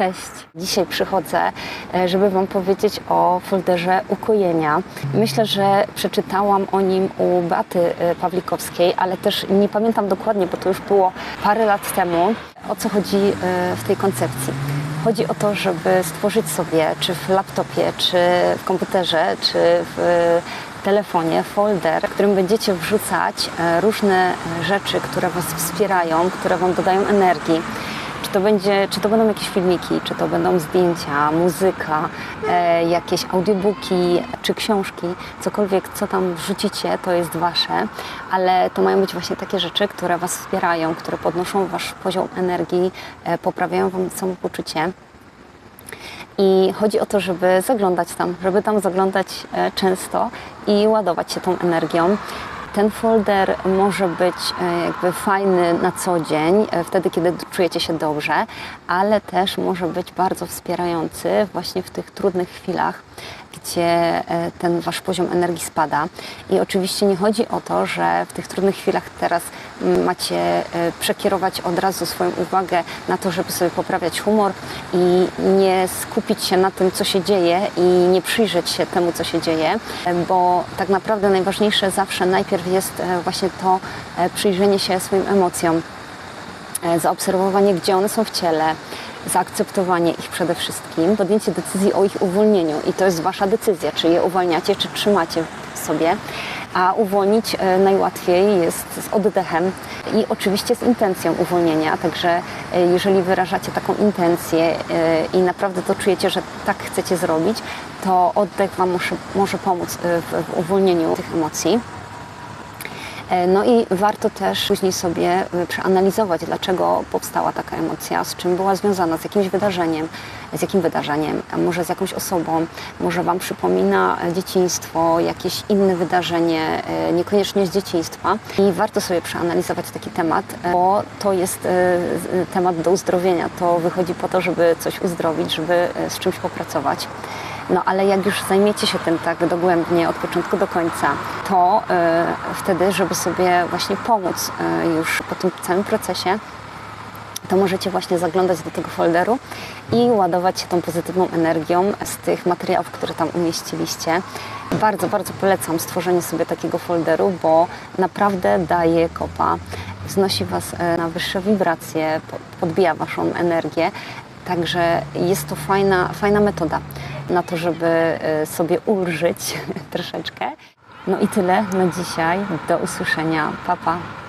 Cześć. Dzisiaj przychodzę, e, żeby Wam powiedzieć o folderze ukojenia. Myślę, że przeczytałam o nim u Beaty e, Pawlikowskiej, ale też nie pamiętam dokładnie, bo to już było parę lat temu, o co chodzi e, w tej koncepcji. Chodzi o to, żeby stworzyć sobie, czy w laptopie, czy w komputerze, czy w telefonie folder, w którym będziecie wrzucać różne rzeczy, które Was wspierają, które Wam dodają energii. Czy to, będzie, czy to będą jakieś filmiki, czy to będą zdjęcia, muzyka, e, jakieś audiobooki, czy książki, cokolwiek, co tam wrzucicie, to jest wasze, ale to mają być właśnie takie rzeczy, które was wspierają, które podnoszą wasz poziom energii, e, poprawiają wam samopoczucie. I chodzi o to, żeby zaglądać tam, żeby tam zaglądać e, często i ładować się tą energią. Ten folder może być e, jakby fajny na co dzień, e, wtedy kiedy czujecie się dobrze, ale też może być bardzo wspierający właśnie w tych trudnych chwilach, gdzie e, ten wasz poziom energii spada. I oczywiście nie chodzi o to, że w tych trudnych chwilach teraz mm, macie e, przekierować od razu swoją uwagę na to, żeby sobie poprawiać humor i nie skupić się na tym, co się dzieje i nie przyjrzeć się temu, co się dzieje, e, bo tak naprawdę najważniejsze zawsze najpierw jest właśnie to przyjrzenie się swoim emocjom zaobserwowanie, gdzie one są w ciele, zaakceptowanie ich przede wszystkim, podjęcie decyzji o ich uwolnieniu i to jest Wasza decyzja, czy je uwalniacie, czy trzymacie sobie. A uwolnić e, najłatwiej jest z oddechem i oczywiście z intencją uwolnienia. Także e, jeżeli wyrażacie taką intencję e, i naprawdę to czujecie, że tak chcecie zrobić, to oddech Wam może, może pomóc w uwolnieniu tych emocji. E, No i warto też później sobie y, przeanalizować, dlaczego powstała taka emocja, z czym była związana, z jakimś wydarzeniem, z jakim wydarzeniem, może z jakąś osobą, może Wam przypomina e, dzieciństwo, jakieś inne wydarzenie, e, niekoniecznie z dzieciństwa. I warto sobie przeanalizować taki temat, e, bo to jest e, temat do uzdrowienia. To wychodzi po to, żeby coś uzdrowić, żeby e, z czymś popracować. No ale jak już zajmiecie się tym tak dogłębnie od początku do końca, to e, wtedy, żeby sobie właśnie pomóc e, już po tym całym procesie, to możecie właśnie zaglądać do tego folderu i ładować się tą pozytywną energią z tych materiałów, które tam umieściliście. Bardzo, bardzo polecam stworzenie sobie takiego folderu, bo naprawdę daje kopa, wznosi Was e, na wyższe wibracje, po- podbija Waszą energię. Także jest to fajna, fajna metoda na to, żeby e, sobie ulżyć troszeczkę. No i tyle na dzisiaj. Do usłyszenia. Pa, pa.